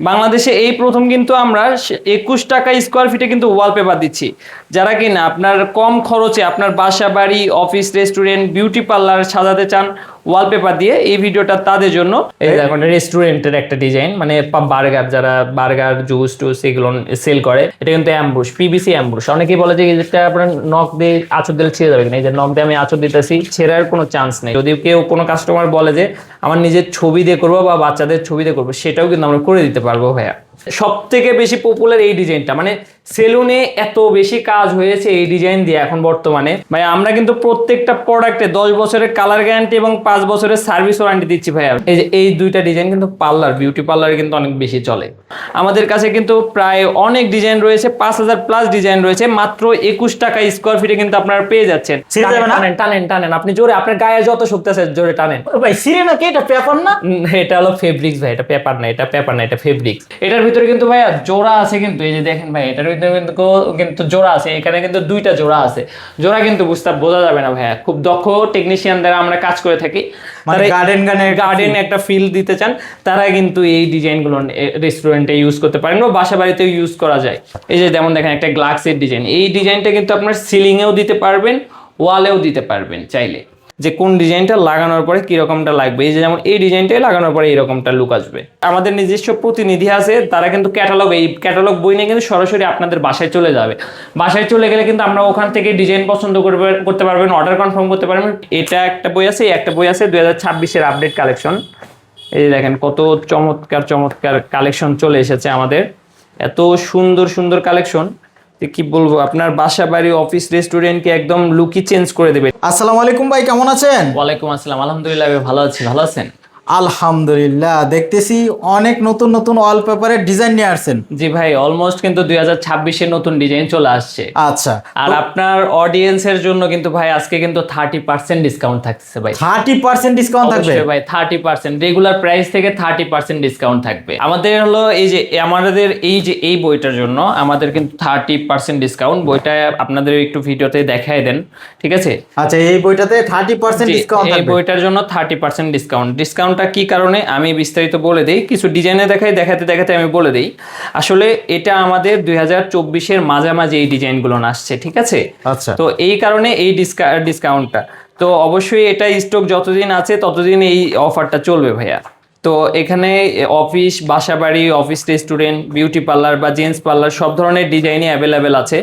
বাংলাদেশে এই প্রথম কিন্তু আমরা একুশ টাকা স্কোয়ার ফিটে কিন্তু ওয়ালপেপার দিচ্ছি। যারা কিনা আপনার কম খরচে আপনার বাসা বাড়ি অফিস রেস্টুরেন্ট বিউটি পার্লার সাজাতে চান ওয়ালপেপার দিয়ে এই ভিডিওটা তাদের জন্য। এই দেখুন রেস্টুরেন্টের একটা ডিজাইন মানে বার্গার যারা বার্গার জুস টুস এগুলো সেল করে এটা কিন্তু অ্যাম্বুশ পিবিসি অ্যাম্বুশ অনেকেই বলে যে এটা আপনার নখ দিয়ে আচর দিলে ছিঁড়ে যাবে কিনা এই যে নখ দিয়ে আমি আচর দিতেছি ছেঁড়ার কোনো চান্স নেই। যদি কেউ কোনো কাস্টমার বলে যে আমার নিজের ছবি দিয়ে করব বা বাচ্চাদের ছবি দিয়ে করব সেটাও কিন্তু আমরা করে দিতে পারব ভাইয়া। সব থেকে বেশি পপুলার এই ডিজাইনটা মানে সেলুনে এত বেশি কাজ হয়েছে এই ডিজাইন দিয়ে এখন বর্তমানে। ভাই আমরা কিন্তু প্রত্যেকটা প্রোডাক্টে দশ বছরের কালার গ্যারান্টি এবং পাঁচ বছরের সার্ভিস ওয়ারেন্টি দিচ্ছি ভাইয়া। এই যে এই দুইটা ডিজাইন কিন্তু পার্লার বিউটি পার্লারে কিন্তু অনেক বেশি চলে। আমাদের কাছে কিন্তু প্রায় অনেক ডিজাইন রয়েছে পাঁচ হাজার প্লাস ডিজাইন রয়েছে মাত্র একুশ টাকা স্কোয়ার ফিটে কিন্তু আপনারা পেয়ে যাচ্ছেন। টানেন টানেন টানেন আপনি জোরে আপনার গায়ে যত শক্তি আছে জোরে টানেন। ভাই সিরে না কি? এটা পেপার না? এটা হলো ফেব্রিক্স ভাই এটা পেপার না এটা পেপার না এটা ফেব্রিক্স এটার ভিতরে কিন্তু ভাই জোড়া আছে কিন্তু এই যে দেখেন ভাই এটার ভিতরে কিন্তু কিন্তু জোড়া আছে এখানে কিন্তু দুইটা জোড়া আছে। জোড়া কিন্তু বুঝতে বোঝা যাবে না ভাইয়া খুব দক্ষ টেকনিশিয়ান দ্বারা আমরা কাজ করে থাকি। মানে গার্ডেন গানের গার্ডেন একটা ফিল দিতে চান তারা কিন্তু এই ডিজাইনগুলো রেস্টুরেন্টে ইউজ করতে পারেন বা বাসা বাড়িতেও ইউজ করা যায়। এই যে যেমন দেখেন একটা গ্লাক্সের ডিজাইন এই ডিজাইনটা কিন্তু আপনার সিলিংয়েও দিতে পারবেন ওয়ালেও দিতে পারবেন চাইলে। যে কোন ডিজাইনটা লাগানোর পরে কিরকমটা লাগবে। এই যে যেমন এই ডিজাইনটাই লাগানোর পরে এরকমটা লুক আসবে। আমাদের নিজস্ব প্রতিনিধি আছে, তারা কিন্তু ক্যাটালগ এই ক্যাটালগ বই নিয়ে কিন্তু সরাসরি আপনাদের বাসায় চলে যাবে। বাসায় চলে গেলে কিন্তু আমরা ওখান থেকে ডিজাইন পছন্দ করবে, করতে পারবেন অর্ডার কনফার্ম করতে পারবেন। এটা একটা বই আছে একটা বই আছে, দুই হাজার ছাব্বিশের আপডেট কালেকশন এই দেখেন কত চমৎকার চমৎকার কালেকশন চলে এসেছে আমাদের। এত সুন্দর সুন্দর কালেকশন কি বলব আপনার বাসা বাড়ি অফিস রেস্টুরেন্টকে একদম লুকি চেঞ্জ করে দেবে। আসসালামু আলাইকুম ভাই কেমন আছেন? ওয়ালাইকুম আসসালাম আলহামদুলিল্লাহ ভালো আছি ভালো আছেন? আলহামদুলিল্লাহ দেখতেছি অনেক নতুন নতুন ওয়ালপেপারের ডিজাইন নিয়ে আসছেন। জি ভাই অলমোস্ট কিন্তু দুই হাজার ছাব্বিশের নতুন ডিজাইন চলে আসছে। আচ্ছা আর আপনার অডিয়েন্সের জন্য কিন্তু ভাই আজকে কিন্তু থার্টি পার্সেন্ট ডিসকাউন্ট থাকছে ভাই। থার্টি পার্সেন্ট ডিসকাউন্ট থাকবে? ভাই থার্টি পার্সেন্ট রেগুলার প্রাইস থেকে থার্টি পার্সেন্ট ডিসকাউন্ট থাকবে। আমাদের হলো এই যে আমাদের এই যে এই বইটার জন্য আমাদের কিন্তু থার্টি পার্সেন্ট ডিসকাউন্ট বইটা আপনাদের একটু ভিডিওতে দেখাই দেন ঠিক আছে? আচ্ছা এই বইটাতে থার্টি পার্সেন্ট ডিসকাউন্ট এই বইটার জন্য থার্টি পার্সেন্ট ডিসকাউন্ট ডিসকাউন্ট ডিসকাউন্টটা কি কারণে আমি বিস্তারিত বলে দিই কিছু ডিজাইনে দেখাই দেখাতে দেখাতে আমি বলে দিই। আসলে এটা আমাদের দুই হাজার চব্বিশের মাঝামাঝি এই ডিজাইনগুলো আসছে ঠিক আছে? আচ্ছা। তো এই কারণে এই ডিসকাউন্টটা তো অবশ্যই এটা স্টক যতদিন আছে ততদিন এই অফারটা চলবে ভাইয়া। তো এখানে অফিস বাসা বাড়ি অফিস রেস্টুরেন্ট বিউটি পার্লার বা জেন্টস পার্লার সব ধরনের ডিজাইনই অ্যাভেলেবেল আছে।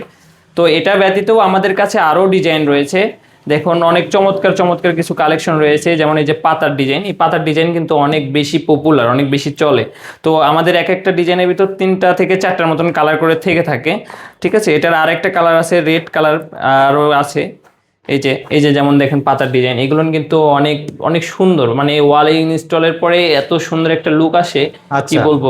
তো এটা ব্যতীতও আমাদের কাছে আরও ডিজাইন রয়েছে। দেখুন অনেক চমৎকার চমৎকার কিছু কালেকশন রয়েছে যেমন এই যে পাতার ডিজাইন এই পাতার ডিজাইন কিন্তু অনেক বেশি পপুলার অনেক বেশি চলে। তো আমাদের এক একটা ডিজাইনের ভিতর তিনটা থেকে চারটার মতন কালার করে থেকে থাকে ঠিক আছে? এটার আরেকটা কালার আছে রেড কালার আরও আছে। এই যে এই যে যেমন দেখেন পাতার ডিজাইন এগুলো কিন্তু অনেক অনেক সুন্দর। মানে ওয়ালে ইনস্টলের পরে এত সুন্দর একটা লুক আসে কি আচ্ছা। বলব?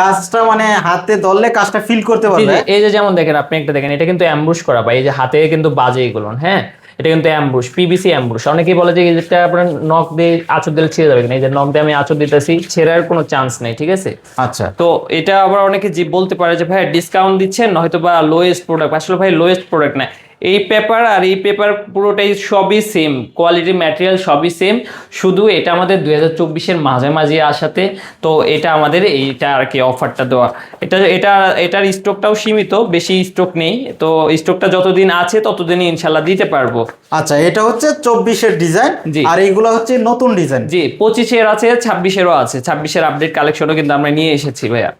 কাজটা মানে হাতে ধরলে কাজটা ফিল করতে পারবে। এই যে যেমন দেখেন আপনি একটা দেখেন এটা কিন্তু অ্যাম্বুশ করা বা এই যে হাতে কিন্তু বাজে এগুলো হ্যাঁ? এটা কিন্তু অ্যাম্বুশ পিবিসি অ্যাম্বুশ অনেকেই বলে যে এটা আপনার নখ দিয়ে আচর দিলে ছিঁড়ে যাবে কিনা। এই যে নখ দিয়ে আমি আচর দিতেছি ছেঁড়ার কোনো চান্স নেই ঠিক আছে? আচ্ছা। তো এটা আবার অনেকে বলতে পারে যে ভাই ডিসকাউন্ট দিচ্ছেন হয়তো বা লোয়েস্ট প্রোডাক্ট আসলে ভাই লোয়েস্ট প্রোডাক্ট না। এই পেপার আর এই পেপার পুরোটাই সবই সেম কোয়ালিটি ম্যাটেরিয়াল সবই সেম শুধু এটা আমাদের দুই হাজার চব্বিশের মাঝামাঝি আসাতে তো এটা আমাদের এইটা আর কি অফারটা দেওয়া। এটা এটা এটার স্টকটাও সীমিত বেশি স্টক নেই তো স্টকটা যতদিন আছে ততদিনই ইনশাল্লাহ দিতে পারব। আচ্ছা এটা হচ্ছে চব্বিশের ডিজাইন জি। আর এইগুলো হচ্ছে নতুন ডিজাইন জি পঁচিশের আছে ছাব্বিশেরও আছে ছাব্বিশের আপডেট কালেকশনও কিন্তু আমরা নিয়ে এসেছি ভাইয়া।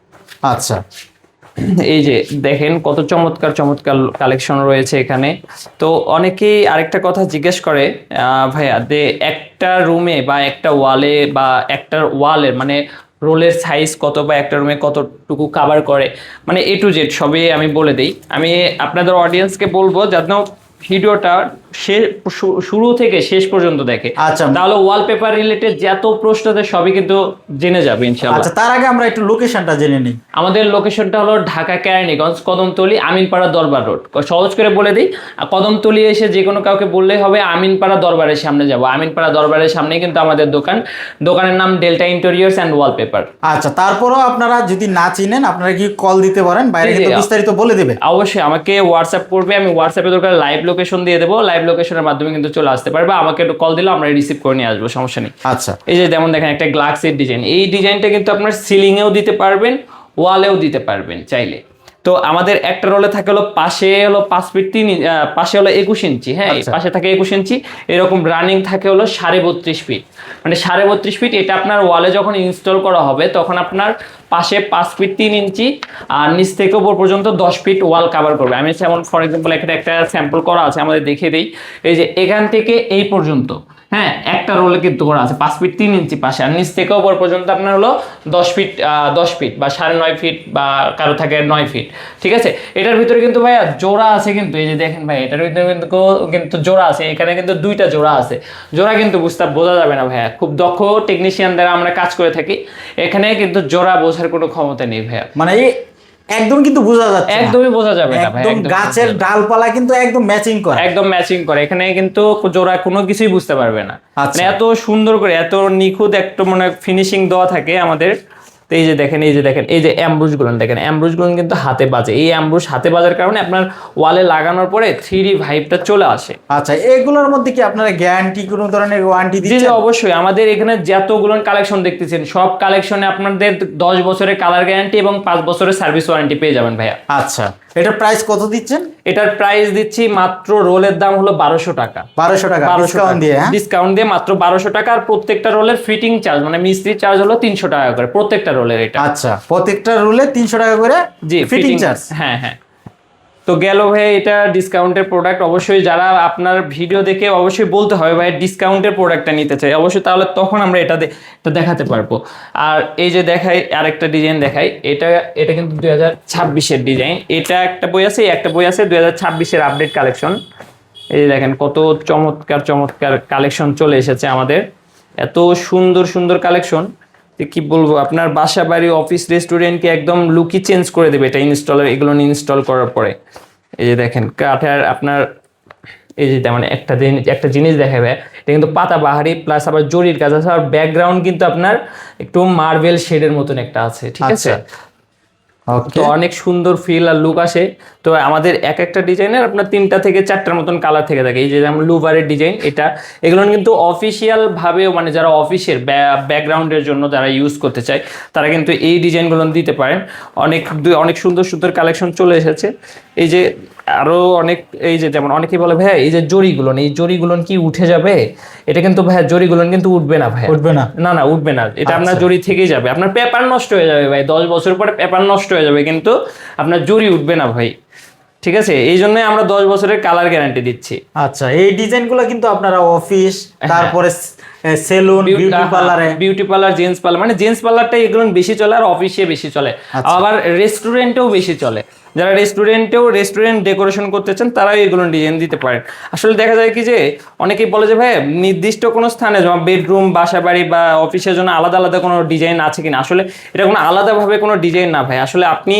আচ্ছা। এই যে দেখেন কত চমৎকার চমৎকার কালেকশন রয়েছে এখানে। তো অনেকেই আরেকটা কথা জিজ্ঞেস করে ভাইয়া, যে একটা রুমে বা একটা ওয়ালে বা একটা ওয়ালের মানে রোলের সাইজ কত বা একটা রুমে কতটুকু কাভার করে? মানে এ টু জেড সবই আমি বলে দিই। আমি আপনাদের অডিয়েন্সকে বলব, যেন ভিডিওটা শেষ শুরু থেকে শেষ পর্যন্ত দেখে। আচ্ছা। তাহলে ওয়ালপেপার রিলেটেড যত প্রশ্ন আছে সবই কিন্তু জেনে যাবে ইনশাআল্লাহ। আচ্ছা তার আগে আমরা একটু লোকেশনটা জেনে নিই। আমাদের লোকেশনটা হলো ঢাকা কেরানীগঞ্জ কদমতলি আমিনপাড়া দরবার রোড সহজ করে বলে দিই কদমতলি এসে যে কোনো কাউকে বললেই হবে আমিনপাড়া দরবারের সামনে যাব। আমিনপাড়া দরবারের সামনে কিন্তু আমাদের দোকান। দোকানের নাম ডেল্টা ইন্টেরিয়ার্স অ্যান্ড ওয়ালপেপার আচ্ছা তারপরও আপনারা যদি না চিনেন আপনারা কি কল দিতে পারেন? বাইরে বিস্তারিত বলে দেবে। অবশ্যই আমাকে হোয়াটসঅ্যাপ করবে আমি হোয়াটসঅ্যাপে দরকার লাইভ লোকেশন দিয়ে দেবো। লাইভ লোকেশনের মাধ্যমে কিন্তু চলে আসতে পারবে আমাকে একটু কল দিলে আমরা রিসিভ করে নিয়ে আসব সমস্যা নেই। আচ্ছা। এই যে যেমন দেখেন একটা গ্লাক্সের ডিজাইন এই ডিজাইনটা কিন্তু আপনার সিলিংয়েও দিতে পারবেন ওয়ালেও দিতে পারবেন চাইলে। তো আমাদের একটা রোলে থাকে হলো পাশে হলো পাঁচ ফিট তিন ইঞ্চি- পাশে হলো একুশ ইঞ্চি হ্যাঁ আচ্ছা। পাশে থাকে একুশ ইঞ্চি। এরকম রানিং থাকে হলো সাড়ে বত্রিশ ফিট। মানে সাড়ে বত্রিশ ফিট এটা আপনার ওয়ালে যখন ইনস্টল করা হবে তখন আপনার পাশে পাঁচ ফিট তিন ইঞ্চি আর নিচ থেকে উপর পর্যন্ত দশ ফিট ওয়াল কাভার করবে। আমি যেমন ফর এক্সাম্পল এখানে একটা স্যাম্পল করা আছে আমাদের দেখিয়ে দিই। এই যে এখান থেকে এই পর্যন্ত। হ্যাঁ একটা রোলে কিন্তু করা আছে, পাঁচ ফিট তিন ইঞ্চি পাশে। আর নিচ থেকে ওপর পর্যন্ত আপনার হলো দশ ফিট দশ ফিট বা সাড়ে নয় ফিট বা কারও থাকে নয় ফিট ঠিক আছে? এটার ভিতরে কিন্তু ভাইয়া জোড়া আছে কিন্তু, এই যে দেখেন ভাই এটার ভিতরে কিন্তু কিন্তু জোড়া আছে, এখানে কিন্তু দুইটা জোড়া আছে। জোড়া কিন্তু বুঝতে বোঝা যাবে না ভাইয়া, খুব দক্ষ টেকনিশিয়ান দ্বারা আমরা কাজ করে থাকি, এখানে কিন্তু জোড়া বোঝার কোনো ক্ষমতা নেই ভাইয়া। মানে একদম কিন্তু বোঝা যাচ্ছে একদমই বোঝা যাবে না ভাই একদম গাছের। ডালপালা কিন্তু একদম ম্যাচিং করে। একদম ম্যাচিং করে। এখানে কিন্তু জোড়া কোনো কিছুই বুঝতে পারবে না। আচ্ছা। মানে এত সুন্দর করে এত নিখুঁত একটা মানে ফিনিশিং দেওয়া থাকে আমাদের। তো এই যে দেখেন এই যে দেখেন এই যে অ্যাম্বুজগুলো দেখেন অ্যাম্বুজগুলো কিন্তু হাতে বাজে। এই অ্যাম্বুজ হাতে বাজার কারণে আপনার ওয়ালে লাগানোর পরে থ্রি ভাইবটা চলে আসে। আচ্ছা এগুলোর মধ্যে কি আপনারা গ্যারান্টি কোনো ধরনের ওয়ারেন্টি দিচ্ছে জি অবশ্যই। আমাদের এখানে যতগুলো কালেকশন দেখতেছেন সব কালেকশনে আপনাদের দশ বছরের কালার গ্যারান্টি এবং পাঁচ বছরের সার্ভিস ওয়ারেন্টি পেয়ে যাবেন ভাইয়া। আচ্ছা। এটার প্রাইস কত দিচ্ছেন? এটার প্রাইস দিচ্ছি মাত্র রোলের দাম হলো বারোশো টাকা। বারোশো টাকা ডিসকাউন্ট দিয়ে হ্যাঁ? ডিসকাউন্ট দিয়ে মাত্র বারোশো টাকা আর প্রত্যেকটা রোলের ফিটিং চার্জ মানে মিস্ত্রি চার্জ হলো তিনশো টাকা করে প্রত্যেকটা রোলের এটা। আচ্ছা প্রত্যেকটা রোলে তিনশো টাকা করে জি ফিটিং চার্জ হ্যাঁ হ্যাঁ। তো গেল ভাই, এটা ডিসকাউন্টের প্রোডাক্ট অবশ্যই যারা আপনার ভিডিও দেখে অবশ্যই বলতে হবে ভাই ডিসকাউন্টের প্রোডাক্টটা নিতে চাই। অবশ্যই তাহলে তখন আমরা এটা দেখাতে পারব। আর এই যে দেখাই, আরেকটা ডিজাইন দেখাই। এটা এটা কিন্তু দুই হাজার ছাব্বিশের ডিজাইন এটা একটা বই আছে একটা বই আছে, দুই হাজার ছাব্বিশের আপডেট কালেকশন এই যে দেখেন কত চমৎকার চমৎকার কালেকশন চলে এসেছে আমাদের। এত সুন্দর সুন্দর কালেকশন কি বলব, আপনার বাসা বাড়ি অফিস রেস্টুরেন্টকে একদম লুকি চেঞ্জ করে দেবে এটা ইনস্টল এগুলো ইনস্টল করার পরে এই যে দেখেন, কাঠের আপনার, এই যে মানে একটা একটা জিনিস দেখাবে, এটা কিন্তু পাতা বাহারি প্লাস আবার জরির কাজ আছে, আর ব্যাকগ্রাউন্ড কিন্তু আপনার একটু মার্বেল শেডের মতন একটা আছে, ঠিক আছে আচ্ছা। তো অনেক সুন্দর ফিল আর লুক আসে। তো আমাদের এক একটা ডিজাইনের আপনার তিনটা থেকে চারটার মতন কালার থেকে থাকে। এই যে যেমন লুভারের ডিজাইন এটা এগুলো কিন্তু অফিসিয়াল ভাবেও মানে যারা অফিসের ব্যাকগ্রাউন্ডের জন্য যারা ইউজ করতে চায়, তারা কিন্তু এই ডিজাইনগুলো দিতে পারেন। অনেক অনেক সুন্দর সুন্দর কালেকশন চলে এসেছে। এই যে আরও অনেক এই যে যেমন অনেকেই বলে ভাই এই যে জরিগুলো এই জরিগুলো কি উঠে যাবে? এটা কিন্তু ভাই জরিগুলো কিন্তু উঠবে না ভাই উঠবে না। না না উঠবে না। এটা আপনার আচ্ছা। জরি থেকেই যাবে। আপনার পেপার নষ্ট হয়ে যাবে ভাই। দশ বছর পরে পেপার নষ্ট হয়ে যাবে কিন্তু আপনার জরি উঠবে না ভাই। ঠিক আছে? এই জন্যই আমরা দশ বছরের কালার গ্যারান্টি দিচ্ছি। আচ্ছা এই ডিজাইনগুলো কিন্তু আপনারা অফিস তারপরে সেলুন বিউটি পার্লারে বিউটি পার্লার জেন্টস পার্লার মানে জেন্টস পার্লারটা এগুলো বেশি চলে আর অফিসে বেশি চলে। আচ্ছা। আবার রেস্টুরেন্টেও বেশি চলে। যারা রেস্টুরেন্টেও রেস্টুরেন্ট ডেকোরেশন করতে চান তারাও এগুলো ডিজাইন দিতে পারেন। আসলে দেখা যায় কি যে অনেকেই বলে যে ভাই নির্দিষ্ট কোনো স্থানে যেমন বেডরুম বাসা বাড়ি বা অফিসের জন্য আলাদা আলাদা কোনো ডিজাইন আছে কিনা? আসলে এটা কোনো আলাদাভাবে কোনো ডিজাইন না ভাই। আসলে আপনি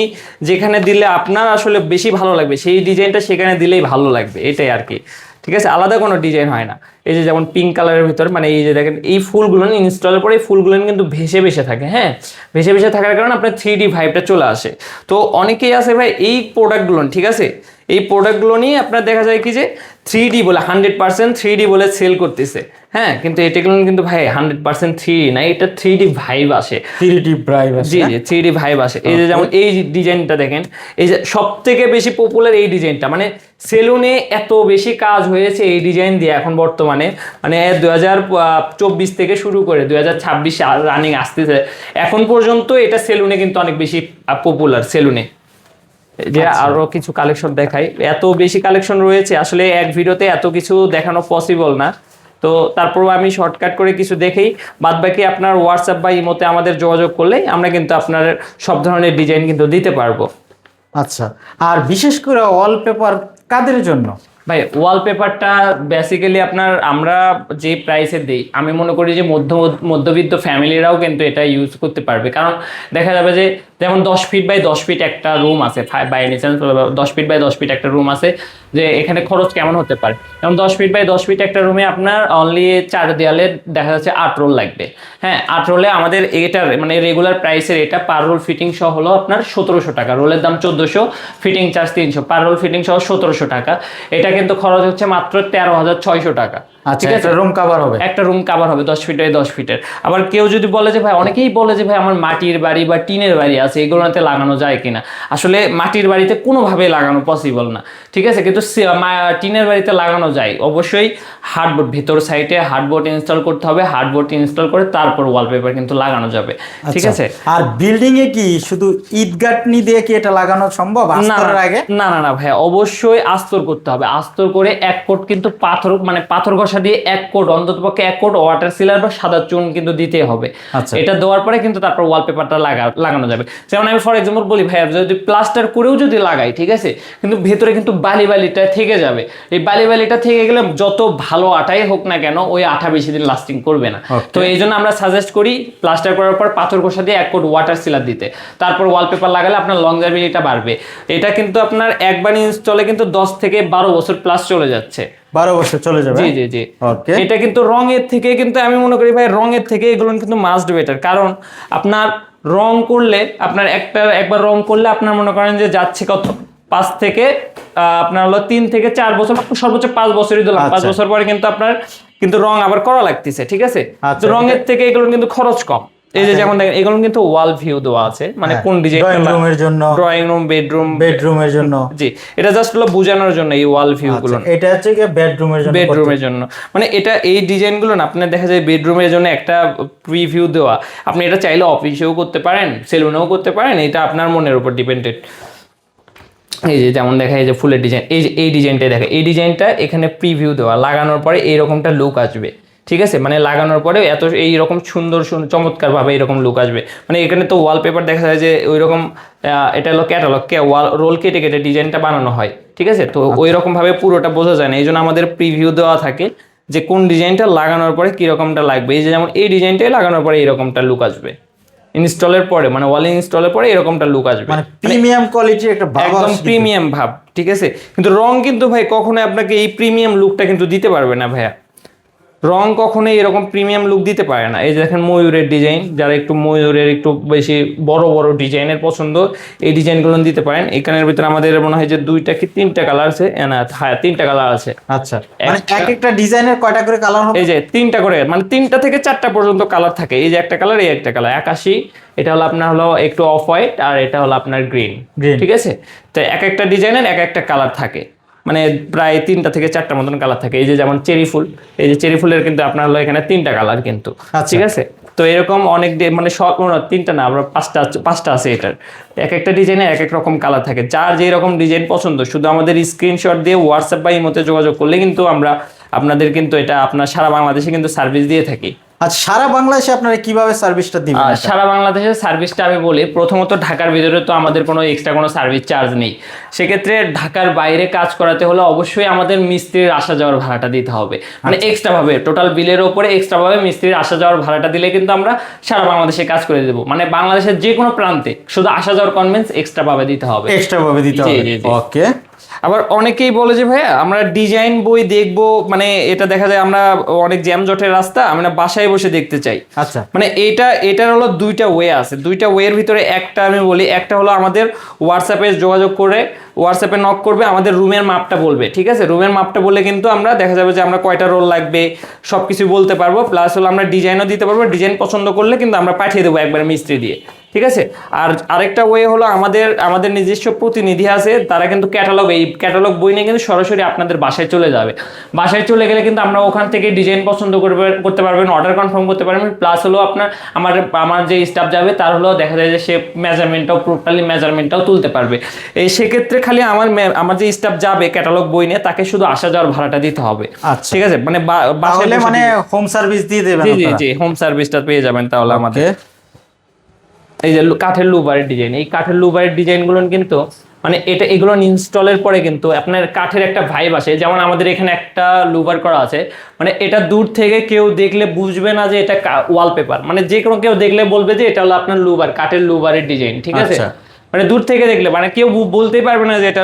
যেখানে দিলে আপনার আসলে বেশি ভালো লাগবে সেই ডিজাইনটা সেখানে দিলেই ভালো লাগবে এটাই আর কি। ঠিক আছে? আলাদা কোনো ডিজাইন হয় না। এই যে যেমন পিঙ্ক কালারের ভিতর মানে এই যে দেখেন, এই ফুলগুলো ইনস্টলের পরে এই ফুলগুলো কিন্তু ভেসে ভেসে থাকে হ্যাঁ? ভেসে ভেসে থাকার কারণে আপনার থ্রি ডি ভাইবটা চলে আসে। তো অনেকেই আছে ভাই, এই প্রোডাক্টগুলো ঠিক আছে? এই প্রোডাক্টগুলো নিয়ে আপনার দেখা যায় কি যে থ্রি ডি বলে হান্ড্রেড পার্সেন্ট থ্রি ডি বলে সেল করতেছে। হ্যাঁ কিন্তু এটাগুলো কিন্তু ভাই হান্ড্রেড পার্সেন্ট থ্রি না এটা থ্রি ডি ভাইব আসে। থ্রি ডি ব্রাইভ জি জি থ্রি ডি ভাইব আসে। এই যে যেমন এই ডিজাইনটা দেখেন এই যে সব থেকে বেশি পপুলার এই ডিজাইনটা মানে সেলুনে এত বেশি কাজ হয়েছে এই ডিজাইন দিয়ে এখন বর্তমানে। মানে দু হাজার চব্বিশ থেকে শুরু করে দু হাজার ছাব্বিশ রানিং আসতেছে। এখন পর্যন্ত এটা সেলুনে কিন্তু অনেক বেশি পপুলার সেলুনে যে আরও কিছু কালেকশন দেখাই। এত বেশি কালেকশন রয়েছে আসলে এক ভিডিওতে এত কিছু দেখানো পসিবল না। তো তারপরও আমি শর্টকাট করে কিছু দেখেই। বাদ বাকি আপনার হোয়াটসঅ্যাপ বা ইমোতে আমাদের যোগাযোগ করলেই আমরা কিন্তু আপনার সব ধরনের ডিজাইন কিন্তু দিতে পারব। আচ্ছা আর বিশেষ করে ওয়ালপেপার কাদের জন্য? ভাই ওয়ালপেপারটা বেসিক্যালি আপনার আমরা যে প্রাইসে দিই আমি মনে করি যে মধ্য মধ্যবিত্ত ফ্যামিলিরাও কিন্তু এটা ইউজ করতে পারবে। কারণ দেখা যাবে যে যেমন দশ ফিট বাই দশ ফিট একটা রুম আছে বাই এনি চান্স দশ ফিট বাই দশ ফিট একটা রুম আছে, যে এখানে খরচ কেমন হতে পারে? যেমন দশ ফিট বাই দশ ফিট একটা রুমে আপনার অনলি চার দেয়ালে দেখা যাচ্ছে আট রোল লাগবে। হ্যাঁ আট রোলে আমাদের এটার মানে রেগুলার প্রাইসের এটা পার রোল ফিটিং সহ হলো আপনার সতেরোশো টাকা। রোলের দাম চোদ্দোশো ফিটিং চার্জ তিনশো। পার রোল ফিটিং সহ সতেরোশো টাকা। এটা কিন্তু খরচ হচ্ছে মাত্র তেরো হাজার ছয়শো টাকা। ঠিক আছে? রুম কভার হবে। একটা রুম কাভার হবে দশ ফিটের দশ ফিটের আবার কেউ যদি বলে যে ভাই অনেকেই বলে যে ভাই আমার মাটির বাড়ি বা টিনের বাড়ি আছে এগুলোতে লাগানো যায় কিনা? আসলে মাটির বাড়িতে কোনোভাবে লাগানো পসিবল না। ঠিক আছে? কিন্তু টিনের বাড়িতে লাগানো যায়। অবশ্যই হার্ডবোর্ড ভিতর সাইডে হার্ডবোর্ড ইনস্টল করতে হবে। হার্ডবোর্ড ইনস্টল করে তারপর ওয়ালপেপার কিন্তু লাগানো যাবে। ঠিক আচ্ছা। আছে? আর বিল্ডিং এ কি শুধু ইট গাঁথনি দিয়ে কি এটা লাগানো সম্ভব? না আস্তরের আগে? না না না ভাই অবশ্যই আস্তর করতে হবে। আস্তর করে এক কোট কিন্তু পাথর মানে পাথর ঘষা দিয়ে এক কোট অন্তত পক্ষে এক কোট ওয়াটার সিলার বা সাদা চুন কিন্তু দিতে হবে। আচ্ছা। এটা দেওয়ার পরে কিন্তু তারপর ওয়ালপেপারটা লাগা লাগানো যাবে। যেমন আমি ফর এক্সাম্পল বলি ভাই যদি প্লাস্টার করেও যদি লাগাই ঠিক আছে? কিন্তু ভেতরে কিন্তু বালি বালিটা থেকে যাবে। এই বালি বালিটা থেকে গেলে যত ভালো আটাই হোক না কেন ওই আঠা বেশি দিন লাস্টিং করবে না। তো এই জন্য আমরা সাজেস্ট করি প্লাস্টার করার পর পাথর ঘষা দিয়ে এক কোট ওয়াটার সিলার দিতে। তারপর ওয়ালপেপার লাগালে আপনার লংজাবিলিটা বাড়বে। এটা কিন্তু আপনার একবার ইনস্টলে কিন্তু দশ থেকে বারো বছর প্লাস চলে যাচ্ছে। বারো বছর চলে যাবে? জি জি জি। এটা কিন্তু রঙের থেকে কিন্তু আমি মনে করি ভাই রঙের থেকে এগুলো কিন্তু মাস্ট বেটার কারণ আপনার রং করলে আপনার একটা একবার রং করলে আপনার মনে করেন যে যাচ্ছে কত? পাঁচ থেকে আহ, আপনার হলো তিন থেকে চার বছর সর্বোচ্চ পাঁচ বছরই দিলাম। পাঁচ আচ্ছা। বছর পরে কিন্তু আপনার কিন্তু রং আবার করা লাগতেছে ঠিক আছে? আচ্ছা, রঙের থেকে এগুলো কিন্তু খরচ কম। এই যে যেমন দেখেন এগুলো কিন্তু ওয়াল ভিউ দেওয়া আছে। মানে হ্যাঁ, কোন ডিজাইন ড্রয়িং রুমের জন্য ড্রয়িং রুম বেডরুম বেডরুমের জন্য। জি এটা জাস্ট হলো বোঝানোর জন্য এই ওয়াল ভিউ গুলো। আচ্ছা, এটা হচ্ছে কি বেডরুমের জন্য বেডরুমের জন্য। মানে এটা এই ডিজাইনগুলো না আপনার দেখা যায় বেডরুমের জন্য একটা প্রিভিউ দেওয়া। আপনি এটা চাইলে অফিসেও করতে পারেন সেলুনেও করতে পারেন এটা আপনার মনের উপর ডিপেন্ডেড এই যে যেমন দেখা যায় যে ফুলের ডিজাইন এই যে এই ডিজাইনটা দেখা এই ডিজাইনটা এখানে প্রিভিউ দেওয়া লাগানোর পরে এইরকমটা লুক আসবে। ঠিক আছে? মানে লাগানোর পরে এত এইরকম সুন্দর সুন্দর চমৎকার ভাবে এরকম লুক আসবে। মানে এখানে তো ওয়ালপেপার দেখা যায় যে ওই রকম এটা হলো ক্যাটালগ ওয়াল রোল কেটে কেটে ডিজাইনটা বানানো হয়। ঠিক আছে? তো ওই রকম ভাবে পুরোটা বোঝা যায় না। এই জন্য আমাদের প্রিভিউ দেওয়া থাকে যে কোন ডিজাইনটা লাগানোর পরে কিরকমটা লাগবে। এই যে যেমন এই ডিজাইনটাই লাগানোর পরে এরকমটা লুক আসবে। ইনস্টলের পরে মানে ওয়াল ইনস্টলের পরে এরকমটা লুক আসবে। মানে প্রিমিয়াম কোয়ালিটির একটা ভাব একদম প্রিমিয়াম ভাব ঠিক আছে? কিন্তু রং কিন্তু ভাই কখনোই আপনাকে এই প্রিমিয়াম লুকটা কিন্তু দিতে পারবে না ভাইয়া। রং কখনোই এরকম প্রিমিয়াম লুক দিতে পারে না। এই যে দেখেন ময়ূরের ডিজাইন যারা একটু ময়ূরের একটু বেশি বড় বড় ডিজাইনের পছন্দ এই ডিজাইনগুলো দিতে পারেন। এখানের ভিতরে আমাদের মনে হয় যে দুইটা কি তিনটা কালার আছে? না হ্যাঁ তিনটা কালার আছে। আচ্ছা মানে এক একটা ডিজাইনের কয়টা করে কালার হবে? এই যে তিনটা করে মানে তিনটা থেকে চারটা পর্যন্ত কালার থাকে। এই যে একটা কালার এই একটা কালার একাশি এটা হলো আপনার হলো একটু অফ হোয়াইট আর এটা হলো আপনার গ্রিন। ঠিক আছে? তো এক একটা ডিজাইনের এক একটা কালার থাকে। মানে প্রায় তিনটা থেকে চারটা মতন কালার থাকে। এই যে যেমন চেরি ফুল এই যে চেরি ফুলের কিন্তু আপনার হলো এখানে তিনটা কালার কিন্তু। আচ্ছা। ঠিক আছে? তো এরকম অনেক মানে সব তিনটা না আমরা পাঁচটা পাঁচটা আছে এটার। এক একটা ডিজাইনে এক এক রকম কালার থাকে। যার যেই রকম ডিজাইন পছন্দ শুধু আমাদের স্ক্রিনশট দিয়ে হোয়াটসঅ্যাপ বা ইমোতে যোগাযোগ করলে কিন্তু আমরা আপনাদের কিন্তু এটা আপনার সারা বাংলাদেশে কিন্তু সার্ভিস দিয়ে থাকি। আচ্ছা সারা বাংলাদেশে আপনারা কীভাবে সার্ভিসটা দিবেন? সারা বাংলাদেশের সার্ভিসটা আমি বলি প্রথমত ঢাকার ভিতরে তো আমাদের কোনো এক্সট্রা কোনো সার্ভিস চার্জ নেই। সেক্ষেত্রে ঢাকার বাইরে কাজ করাতে হলে অবশ্যই আমাদের মিস্ত্রির আসা যাওয়ার ভাড়াটা দিতে হবে। মানে এক্সট্রা ভাবে টোটাল বিলের ওপরে এক্সট্রা ভাবে মিস্ত্রির আসা যাওয়ার ভাড়াটা দিলে কিন্তু আমরা সারা বাংলাদেশে কাজ করে দেবো। মানে বাংলাদেশের যে কোনো প্রান্তে শুধু আসা যাওয়ার কনভেন্স এক্সট্রা ভাবে দিতে হবে। এক্সট্রা ভাবে দিতে হবে। ওকে আবার অনেকেই বলে যে ভাইয়া আমরা ডিজাইন বই দেখব। মানে এটা দেখা যায় আমরা অনেক জ্যাম জটের রাস্তা আমরা বাসায় বসে দেখতে চাই। আচ্ছা। মানে এটা এটার হলো দুইটা ওয়ে আছে। দুইটা ওয়ের ভিতরে একটা আমি বলি একটা হলো আমাদের হোয়াটসঅ্যাপে যোগাযোগ করে হোয়াটসঅ্যাপে নক করবে আমাদের রুমের মাপটা বলবে ঠিক আছে? রুমের মাপটা বললে কিন্তু আমরা দেখা যাবে যে আমরা কয়টা রোল লাগবে সব কিছু বলতে পারব। প্লাস হলো আমরা ডিজাইনও দিতে পারব। ডিজাইন পছন্দ করলে কিন্তু আমরা পাঠিয়ে দেবো একবার মিস্ত্রি দিয়ে। ঠিক আছে? আর আরেকটা ওয়ে হলো আমাদের আমাদের নিজস্ব প্রতিনিধি আছে তারা কিন্তু ক্যাটালগ এই ক্যাটালগ বই নিয়ে কিন্তু সরাসরি আপনাদের বাসায় চলে যাবে। বাসায় চলে গেলে কিন্তু আমরা ওখান থেকে ডিজাইন পছন্দ করবে করতে পারবেন অর্ডার কনফার্ম করতে পারবেন। প্লাস হলো আপনার আমার আমার যে স্টাফ যাবে তার হলো দেখা যায় যে সে মেজারমেন্টটাও প্রপারলি মেজারমেন্টটাও তুলতে পারবে। এই সেক্ষেত্রে খালি আমার আমার যে স্টাফ যাবে ক্যাটালগ বই নিয়ে তাকে শুধু আসা যাওয়ার ভাড়াটা দিতে হবে। আচ্ছা। ঠিক আছে? মানে মানে হোম সার্ভিস দিয়ে দেবেন জি জি হোম সার্ভিসটা পেয়ে যাবেন তাহলে আমাদের. এই যে কাঠের লুবারের ডিজাইন এই কাঠের লুবারের ডিজাইনগুলো কিন্তু মানে এটা, এগুলো ইনস্টলের পরে কিন্তু আপনার কাঠের একটা ভাইব আসে। যেমন আমাদের এখানে একটা লুবার করা আছে মানে এটা দূর থেকে কেউ দেখলে বুঝবে না যে এটা ওয়ালপেপার মানে যে কোনো কেউ দেখলে বলবে যে এটা হলো আপনার লুবার, কাঠের লুবারের ডিজাইন ঠিক আছে? আচ্ছা। মানে দূর থেকে দেখলে মানে কেউ বলতেই পারবে না যে এটা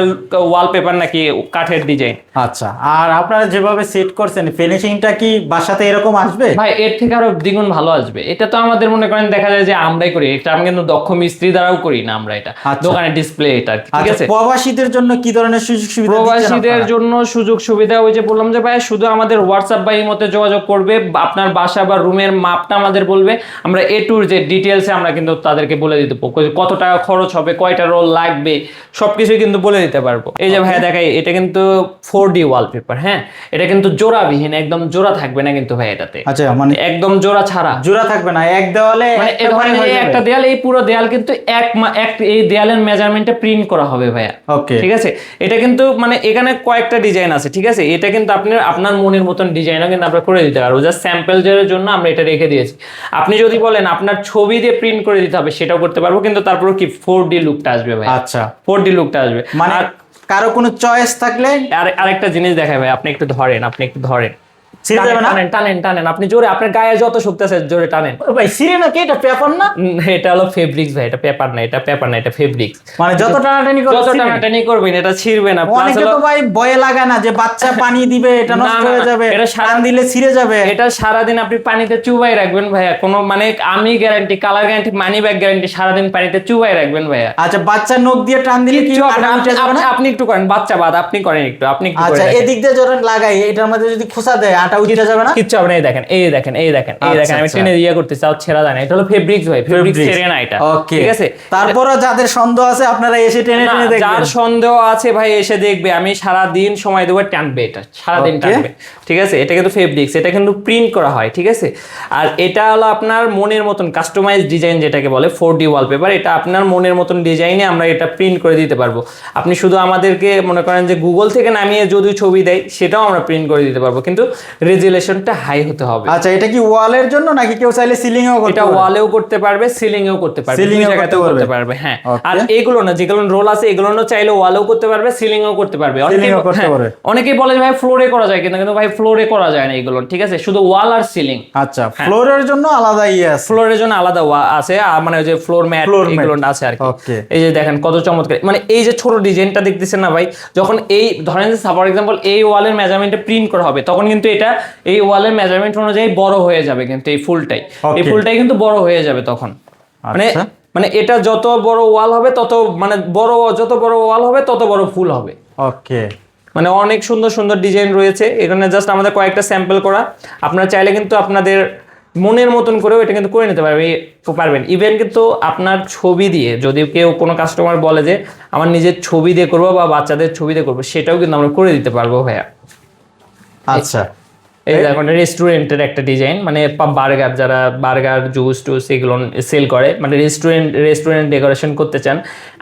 ওয়ালপেপার নাকি কাঠের ডিজাইন আচ্ছা আর আপনারা যেভাবে সেট করছেন ফিনিশিংটা কি বাসাতে এরকম আসবে? ভাই এর থেকে আরও দ্বিগুণ ভালো আসবে। এটা তো আমাদের মনে করেন দেখা যায় যে আমরাই করি এটা আমি কিন্তু দক্ষ মিস্ত্রি দ্বারাও করি না আমরা এটা। আচ্ছা। দোকানে ডিসপ্লে এটা ঠিক আচ্ছা আছে? প্রবাসীদের জন্য কি ধরনের সুযোগ সুবিধা প্রবাসীদের জন্য সুযোগ সুবিধা ওই যে বললাম যে ভাই শুধু আমাদের হোয়াটসঅ্যাপ বা এই মতে যোগাযোগ করবে আপনার বাসা বা রুমের মাপটা আমাদের বলবে। আমরা এ টুর যে ডিটেলসে আমরা কিন্তু তাদেরকে বলে দিতে কত টাকা খরচ হবে কয়টা রোল লাগবে সবকিছু কিন্তু বলে দিতে পারব। এই যে ভাই দেখাই এটা কিন্তু ফোর ডি ওয়ালপেপার হ্যাঁ? এটা কিন্তু জোড়াবিহীন একদম জোড়া থাকবে না কিন্তু ভাই এটাতে। আচ্ছা মানে একদম জোড়া ছাড়া। জোড়া থাকবে না এক দেওয়ালে মানে একটা দেয়াল এই পুরো দেয়াল কিন্তু এক এক এই দেয়ালের মেজারমেন্টে প্রিন্ট করা হবে ভাইয়া। ওকে ঠিক আছে? এটা কিন্তু মানে এখানে কয়েকটা ডিজাইন আছে ঠিক আছে? এটা কিন্তু আপনার আপনার মনের মতন ডিজাইনও কিন্তু আমরা করে দিতে পারব। জাস্ট স্যাম্পেলের জন্য আমরা এটা রেখে দিয়েছি। আপনি যদি বলেন আপনার ছবি দিয়ে প্রিন্ট করে দিতে হবে সেটাও করতে পারব কিন্তু তারপর কি ফোর ডি লুকটা আসবে ভাই। আচ্ছা। ফোর ডি লুকটা আসবে। মানে কারও কোনো চয়েস থাকলে? আর আরেকটা জিনিস দেখায় ভাই আপনি একটু ধরেন আপনি একটু ধরেন। ছিঁড়ে যাবে না? টানেন টানেন টানেন। আপনি জোরে আপনার গায়ে যত শক্তি আছে জোরে টানেন। ভাই সিরে না কি এটা পেপার না? এটা হলো ফেব্রিক্স ভাই এটা পেপার না এটা পেপার না এটা ফেব্রিক্স মানে যত টানাটানি করে যত টানাটানি করবেন এটা ছিড়বে না অনেকে তো ভাই ভয়ে লাগা না যে বাচ্চা পানি দিবে এটা নষ্ট হয়ে যাবে এটা সারা- দিলে ছিঁড়ে যাবে। এটা সারাদিন আপনি পানিতে চুবাই রাখবেন ভাইয়া কোনো মানে আমি guarantee colour guarantee money back guarantee সারাদিন পানিতে চুবাই রাখবেন ভাইয়া। আচ্ছা বাচ্চা নখ দিয়ে টান দিলে কি আপনি- একটু করেন বাচ্চা বাদ আপনি করেন একটু আপনি আচ্ছা এদিক দিয়ে যখন লাগাই এটার মধ্যে যদি খোসা দেয় উঠে যাবে না? কিচ্ছু হবে না এই দেখেন এই দেখেন এই দেখেন এই আচ্ছা, দেখেন আমি আচ্ছা। টেনে ইয়ে করতেছি তাও ছেড়া যায় না এটা হলো ফেব্রিক্স ভাই ফেব্রিক্স ছেড়ে না এটা ওকে ঠিক আছে? তারপরও যাদের সন্দেহ আছে আপনারা এসে টেনে টেনে দেখবেন। যার সন্দেহ আছে ভাই এসে দেখবে আমি সারা দিন সময় দেবো টানবে এটা সারা দিন টানবে ঠিক আছে? এটা কিন্তু ফেব্রিক্স এটা কিন্তু প্রিন্ট করা হয় ঠিক আছে? আর এটা হলো আপনার মনের মতন কাস্টমাইজ ডিজাইন যেটাকে বলে ফোর ডি ওয়ালপেপার এটা আপনার মনের মতন ডিজাইনে আমরা এটা প্রিন্ট করে দিতে পারব। আপনি শুধু আমাদেরকে মনে করেন যে গুগল থেকে নামিয়ে যদি ছবি দেয় সেটাও আমরা প্রিন্ট করে দিতে পারব। কিন্তু রেজুলেশনটা হাই হতে হবে। আচ্ছা এটা কি ওয়ালের জন্য নাকি কেউ চাইলে সিলিং এও করতে এটা ওয়ালেও করতে পারবে সিলিং এও করতে পারবে সিলিং জায়গাতেও করতে পারবে। হ্যাঁ। আর এগুলো না যেগুলো রোল আছে এগুলো না চাইলে ওয়ালেও করতে পারবে সিলিং এও করতে পারবে। অনেকেই হ্যাঁ, পারবে। অনেকেই বলে যে ভাই ফ্লোরে করা যায় কিন্তু কিন্তু ভাই ফ্লোরে করা যায় না এগুলো ঠিক আছে? শুধু ওয়াল আর সিলিং। আচ্ছা হ্যাঁ। ফ্লোরের জন্য আলাদা ইয়ে আছে। ফ্লোরের জন্য আলাদা ওয়া- আছে আর মানে ওই যে ফ্লোর ম্যাট। এগুলো আছে আর কি. এই যে দেখেন কত চমৎকার। মানে এই যে ছোট ডিজাইনটা দেখতেছেন না ভাই যখন এই ধরেন ফর এক্সাম্পল এই ওয়ালের মেজারমেন্টে প্রিন্ট করা হবে তখন কিন্তু এটা এই ওয়ালের মেজারমেন্ট অনুযায়ী বড় হয়ে যাবে কিন্তু এই ফুলটাই। এই ফুলটাই কিন্তু বড় হয়ে যাবে তখন। মানে আচ্ছা। মানে এটা যত বড় ওয়াল হবে তত মানে বড় যত বড় ওয়াল হবে তত বড় ফুল হবে। ওকে মানে অনেক সুন্দর সুন্দর ডিজাইন রয়েছে। এখানে জাস্ট আমাদের কয়েকটা স্যাম্পল করা। আপনারা চাইলে কিন্তু আপনাদের মনের মতন করেও এটা কিন্তু করে নিতে পারবে পারবেন। ইভেন কিন্তু আপনার ছবি দিয়ে যদি কেউ কোনো কাস্টমার বলে যে আমার নিজের ছবি দিয়ে করব বা বাচ্চাদের ছবি দিয়ে করব সেটাও কিন্তু আমরা করে দিতে পারব ভাইয়া। আচ্ছা। এই রেস্টুরেন্টের একটা ডিজাইন মানে বার্গার যারা বার্গার জুস টুস এগুলো সেল করে মানে রেস্টুরেন্ট রেস্টুরেন্ট ডেকোরেশন করতে চান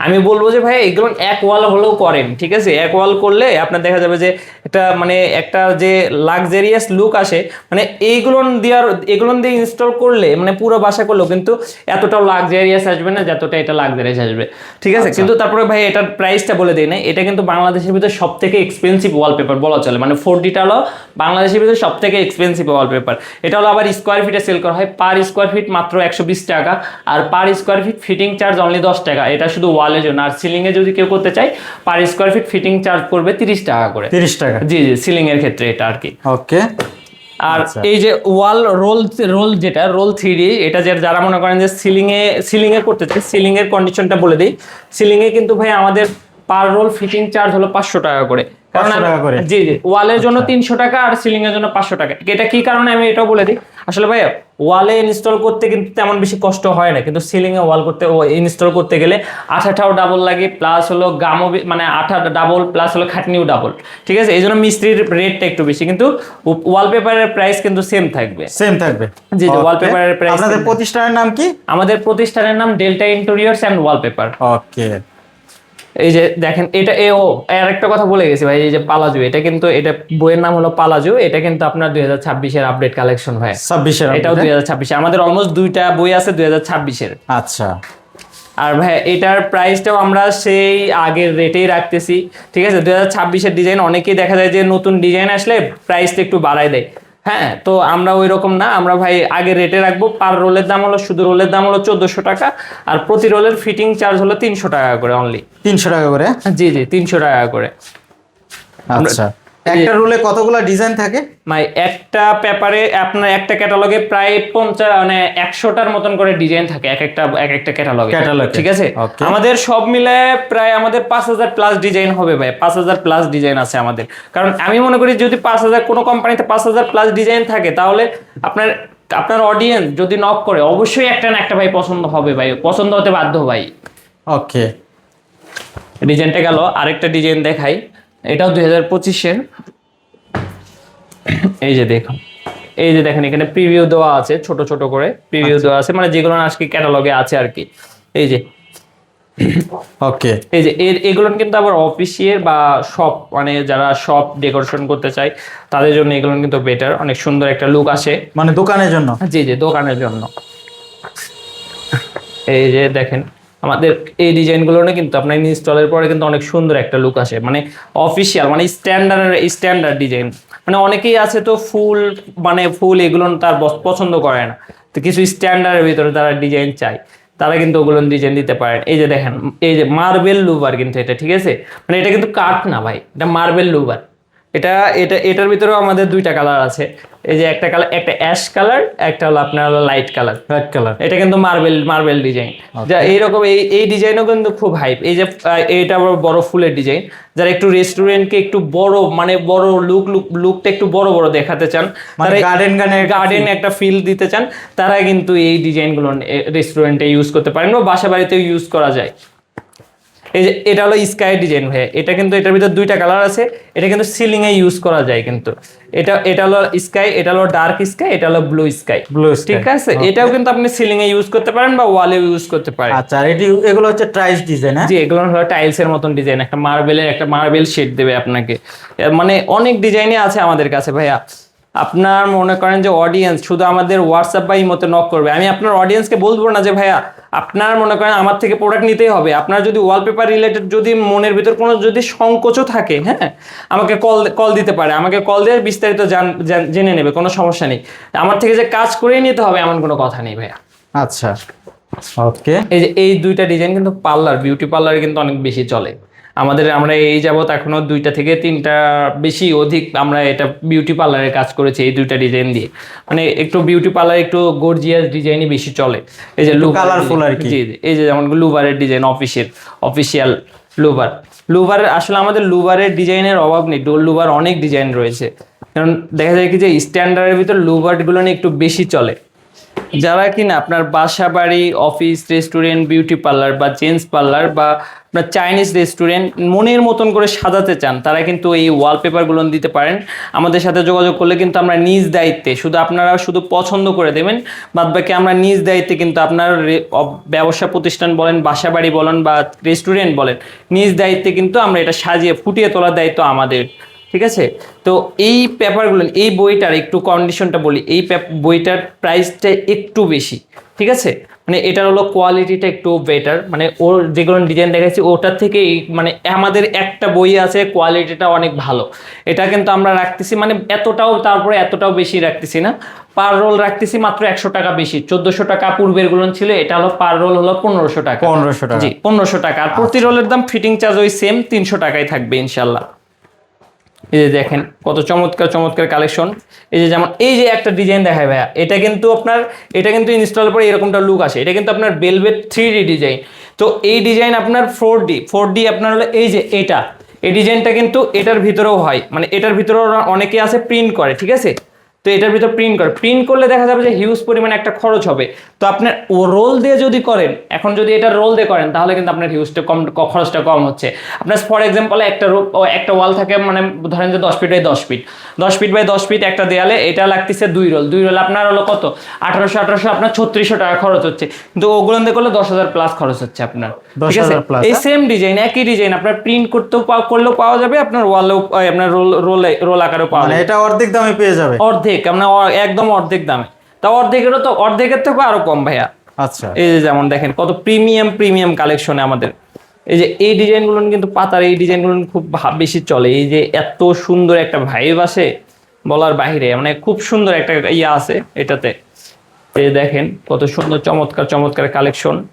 আমি বলব যে ভাই এগুলো এক ওয়াল হলেও করেন ঠিক আছে? এক ওয়াল করলে আপনার দেখা যাবে যে একটা মানে একটা যে লাক্সারিয়াস লুক আসে মানে এইগুলো দেওয়ার এগুলো দিয়ে ইনস্টল করলে মানে পুরো বাসা করলেও কিন্তু এতটাও লাক্সারিয়াস আসবে না যতটা এটা লাক্সারিয়াস আসবে ঠিক আছে? কিন্তু তারপরে ভাই এটার প্রাইসটা বলে দিই না এটা কিন্তু বাংলাদেশের ভিতরে সব থেকে এক্সপেন্সিভ ওয়ালপেপার বলা চলে মানে ফোর ডিটা হলো বাংলাদেশের ভিতরে সব থেকে এক্সপেন্সিভ ওয়ালপেপার এটা হলো আবার স্কোয়ার ফিটে সেল করা হয়। পার স্কোয়ার ফিট মাত্র একশো বিশ টাকা। আর per square feet fitting charge only দশ টাকা। এটা শুধু ওয়ালের জন্য। আর সিলিং এ যদি কেউ করতে চায় per square feet fitting charge পড়বে তিরিশ টাকা করে। তিরিশ টাকা। জি জি সিলিং এর ক্ষেত্রে এটা আর কি। ওকে। আর আচ্ছা। এই যে ওয়াল রোল রোল যেটা রোল থ্রি এটা যে যারা মনে করেন যে সিলিংয়ে এ সিলিং এ করতে চাই সিলিং এর কন্ডিশনটা বলে দিই। সিলিং এ কিন্তু ভাই আমাদের পার রোল ফিটিং চার্জ হলো পাঁচশো টাকা করে। কারণ 500 আমি- টাকা করে? জি জি ওয়ালের জন্য তিনশো টাকা আর সিলিং এর জন্য পাঁচশো টাকা। এটা কি কারণে আমি এটাও বলে দিই? আসলে ভাই ওয়ালে ইনস্টল করতে কিন্তু তেমন বেশি কষ্ট হয় না কিন্তু সিলিং এ ওয়াল করতে ইনস্টল করতে গেলে আঠাটাও ডাবল লাগে প্লাস হলো গামও মানে আঠা ডাবল প্লাস হলো খাটনিও ডাবল ঠিক আছে? এই জন্য মিস্ত্রির রেটটা একটু বেশি কিন্তু ওয়ালপেপারের প্রাইস কিন্তু সেম থাকবে। সেম থাকবে। জি, জি, wallpaper এর আপনাদের প্রতিষ্ঠানের নাম কি? আমাদের প্রতিষ্ঠানের নাম Delta interiors and wallpaper okay এই যে দেখেন এটা এ ও আর একটা কথা বলে গেছি ভাই এই যে পালাজু এটা কিন্তু এটা বইয়ের নাম হলো পালাজু এটা কিন্তু আপনার দুই হাজার ছাব্বিশের আপডেট কালেকশন ভাই। ছাব্বিশের এটাও দুই হাজার ছাব্বিশে আমাদের অলমোস্ট দুইটা বই আছে দুই হাজার ছাব্বিশের। আচ্ছা। আর ভাই এটার প্রাইসটাও আমরা সেই আগের রেটেই রাখতেছি ঠিক আছে? দুই হাজার ছাব্বিশের ডিজাইন অনেকেই দেখা যায় যে নতুন ডিজাইন আসলে প্রাইসটা একটু বাড়ায় দেয়। হ্যাঁ তো আমরা ওই রকম না। আমরা ভাই আগে রেটে রাখব পার রোলের দাম হলো শুধু রোলের দাম হলো চোদ্দশো টাকা আর প্রতি রোলের ফিটিং চার্জ হলো তিনশো টাকা করে অনলি তিনশো টাকা করে? জি জি তিনশো টাকা করে। আচ্ছা। একটা রুলে কতগুলো ডিজাইন থাকে? মানে একটা পেপারে আপনার একটা ক্যাটালগে প্রায় পঞ্চাশ মানে একশোটার মতন করে ডিজাইন থাকে এক একটা এক একটা ক্যাটালগে Catalogue-এ। ঠিক আছে? আমাদের সব মিলে প্রায় আমাদের পাঁচ হাজার প্লাস ডিজাইন হবে ভাই পাঁচ হাজার প্লাস ডিজাইন আছে আমাদের। কারণ আমি মনে করি যদি পাঁচ হাজার কোনো কোম্পানিতে পাঁচ হাজার প্লাস ডিজাইন থাকে তাহলে আপনার আপনার অডিয়েন্স যদি নক করে অবশ্যই একটা না একটা ভাই পছন্দ হবে ভাই পছন্দ হতে বাধ্য ভাই। ওকে ডিজাইনটা গেল আরেকটা ডিজাইন দেখাই। এটাও দুই হাজার পঁচিশের। এই যে দেখুন এই যে দেখেন এখানে প্রিভিউ দেওয়া আছে ছোট ছোট করে প্রিভিউ দেওয়া আছে মানে যেগুলো আজকে ক্যাটালগে আছে আর কি এই যে। ওকে। এই যে এর এগুলো কিন্তু আবার অফিসিয়ের বা শপ মানে যারা শপ ডেকোরেশন করতে চায় তাদের জন্য এগুলো কিন্তু বেটার অনেক সুন্দর একটা লুক আসে। মানে দোকানের জন্য? জি জি দোকানের জন্য। এই যে দেখেন আমাদের এই ডিজাইনগুলো না কিন্তু আপনার ইনস্টলের পরে কিন্তু অনেক সুন্দর একটা লুক আসে। মানে অফিসিয়াল মানে স্ট্যান্ডার্ড স্ট্যান্ডার্ড ডিজাইন মানে অনেকেই আছে তো ফুল মানে ফুল এগুলো তার পছন্দ করে না। তো কিছু স্ট্যান্ডার্ডের ভিতরে তারা ডিজাইন চায়। তারা কিন্তু ওগুলো ডিজাইন দিতে পারেন এই যে দেখেন, এই যে মার্বেল লুবার কিন্তু এটা, ঠিক আছে? মানে এটা কিন্তু কাঠ না ভাই, এটা মার্বেল লুবার এটা এটা এটার ভিতরেও আমাদের দুইটা কালার আছে। এই যে একটা কালার একটা অ্যাশ কালার একটা হলো আপনার লাইট কালার রেড কালার এটা কিন্তু মার্বেল মার্বেল ডিজাইন যা এইরকম এই এই ডিজাইনও কিন্তু খুব হাইপ এই যে এইটা আবার বড় ফুলের ডিজাইন যারা একটু রেস্টুরেন্টকে একটু বড় মানে বড় লুক লুক লুকটা একটু বড় বড় দেখাতে চান মানে গার্ডেন গানের গার্ডেন একটা ফিল দিতে চান তারা কিন্তু এই ডিজাইনগুলো রেস্টুরেন্টে ইউজ করতে পারেন বা বাসা বাড়িতেও ইউজ করা যায়। এই যে এটা হলো স্কাই ডিজাইন ভাই এটা কিন্তু এটার ভিতর দুইটা কালার আছে। এটা কিন্তু সিলিং এ ইউজ করা যায় কিন্তু। এটা এটা হলো স্কাই এটা হলো ডার্ক স্কাই এটা হলো ব্লু স্কাই ব্লু ঠিক আছে? এটাও কিন্তু আপনি সিলিং এ ইউজ করতে পারেন বা ওয়ালে ইউজ করতে পারেন। আচ্ছা এটি এগুলো হচ্ছে ট্রাইস ডিজাইন হ্যাঁ? জি এগুলো হলো টাইলস এর মতন ডিজাইন একটা মার্বেলের একটা মার্বেল শেড দেবে আপনাকে। মানে অনেক ডিজাইনই আছে আমাদের কাছে ভাইয়া। আপনার মনে করেন যে অডিয়েন্স শুধু আমাদের হোয়াটসঅ্যাপ বা ইমোতে নক করবে। আমি আপনার অডিয়েন্সকে বলব না যে ভাইয়া আপনার মনে করেন আমার থেকে প্রোডাক্ট নিতেই হবে। আপনার যদি ওয়ালপেপার রিলেটেড যদি মনের ভিতর কোনো যদি সংকোচও থাকে হ্যাঁ আমাকে কল কল দিতে পারে। আমাকে কল দিয়ে বিস্তারিত জান- নেবে কোনো সমস্যা নেই। আমার থেকে যে কাজ করেই নিতে হবে এমন কোনো কথা নেই ভাইয়া। আচ্ছা ওকে। এই যে এই দুইটা ডিজাইন কিন্তু পার্লার বিউটি পার্লারে কিন্তু অনেক বেশি চলে। আমাদের আমরা এই যাবত এখনও দুইটা থেকে তিনটা বেশি অধিক আমরা এটা বিউটি পার্লারের কাজ করেছি এই দুইটা ডিজাইন দিয়ে। মানে একটু বিউটি পার্লার একটু গর্জিয়াস ডিজাইনই বেশি চলে। এই যে লুবার colourful আর কি। এই যে যেমন লুবারের ডিজাইন অফিসিয়াল অফিসিয়াল লুবার লুবারের আসলে আমাদের লুবারের ডিজাইনের অভাব নেই। ডোল লুবার অনেক ডিজাইন রয়েছে। কারণ দেখা যায় কি যে স্ট্যান্ডার্ডের ভিতর লুবারগুলো নিয়ে একটু বেশি চলে। যারা কিনা আপনার বাসা বাড়ি অফিস রেস্টুরেন্ট বিউটি পার্লার বা জেন্টস পার্লার বা আপনার চাইনিজ রেস্টুরেন্ট মনের মতন করে সাজাতে চান, তারা কিন্তু এই ওয়ালপেপারগুলো দিতে পারেন। আমাদের সাথে যোগাযোগ করলে কিন্তু আমরা নিজ দায়িত্বে, শুধু আপনারা শুধু পছন্দ করে দেবেন, বাদ বাকি আমরা নিজ দায়িত্বে কিন্তু আপনার ব্যবসা প্রতিষ্ঠান বলেন বাসা বাড়ি বলেন বা রেস্টুরেন্ট বলেন, নিজ দায়িত্বে কিন্তু আমরা এটা সাজিয়ে ফুটিয়ে তোলার দায়িত্ব আমাদের। ঠিক আছে? তো এই পেপারগুলো এই বইটার একটু কন্ডিশনটা বলি এই বইটার প্রাইসটা একটু বেশি ঠিক আছে? মানে এটার হলো কোয়ালিটিটা একটু বেটার মানে ওর যেগুলো ডিজাইন দেখাচ্ছি ওটার থেকে মানে আমাদের একটা বই আছে কোয়ালিটিটা অনেক ভালো। এটা কিন্তু আমরা রাখতেছি মানে এতটাও তারপরে এতটাও বেশি রাখতেছি না। পার রোল রাখতেছি মাত্র একশো টাকা বেশি চোদ্দশো টাকা পূর্বেরগুলো ছিল এটা হলো পার রোল হলো পনেরোশো টাকা। পনেরোশো টাকা। জি পনেরোশো টাকা। আর প্রতি রোলের দাম ফিটিং চার্জ ওই সেম তিনশো টাকায় থাকবে ইনশাল্লাহ। এই যে দেখেন, কত চমৎকার চমৎকার কালেকশন এই যে যেমন, এই যে একটা ডিজাইন দেখায় ভাইয়া, এটা কিন্তু আপনার, এটা কিন্তু ইনস্টল করে এরকমটা লুক আসে। এটা কিন্তু আপনার বেলভেট থ্রি ডি ডিজাইন তো এই ডিজাইন আপনার ফোর ডি ফোর ডি আপনার হলো এই যে এটা। এই ডিজাইনটা কিন্তু এটার ভিতরেও হয়। মানে এটার ভিতরেও অনেকে আছে প্রিন্ট করে, ঠিক আছে? তো এটার ভিতর প্রিন্ট করে। প্রিন্ট করলে দেখা যাবে যে হিউজ পরিমাণে একটা খরচ হবে। তো আপনার ও রোল দিয়ে যদি করেন এখন যদি এটা রোল দিয়ে করেন তাহলে কিন্তু আপনার হিউজটা কম খরচটা কম হচ্ছে। আপনার ফর এক্সাম্পল একটা একটা ওয়াল থাকে মানে ধরেন যে দশ ফিট বাই দশ ফিট দশ ফিট বাই দশ ফিট একটা দেয়ালে এটা লাগতেছে দুই রোল দুই রোল আপনার হলো কত? আঠারোশো আঠারোশো আপনার ছত্রিশশো টাকা খরচ হচ্ছে। কিন্তু ওগুলো দিয়ে করলে দশ হাজার প্লাস খরচ হচ্ছে আপনার। ঠিক আছে? এই সেম ডিজাইন একই ডিজাইন আপনার প্রিন্ট করতেও করলেও পাওয়া যাবে আপনার ওয়ালেও আপনার রোল রোল রোল আকারেও পাওয়া মানে যাবে। এটা অর্ধেক দামে পেয়ে যাবে। অর্ধেক আমরা অ- একদম অর্ধেক দামে। তা অর্ধেকেরও তো অর্ধেকের থেকে আরও কম ভাইয়া। আচ্ছা। এই যে যেমন দেখেন কত প্রিমিয়াম প্রিমিয়াম কালেকশনে আমাদের। এই যে এই ডিজাইনগুলো কিন্তু পাতার এই ডিজাইনগুলো খুব বেশি চলে। এই যে এত সুন্দর একটা ভাইব আসে বলার বাইরে মানে খুব সুন্দর একটা ইয়ে আছে এটাতে। এই দেখেন কত সুন্দর চমৎকার চমৎকার কালেকশন।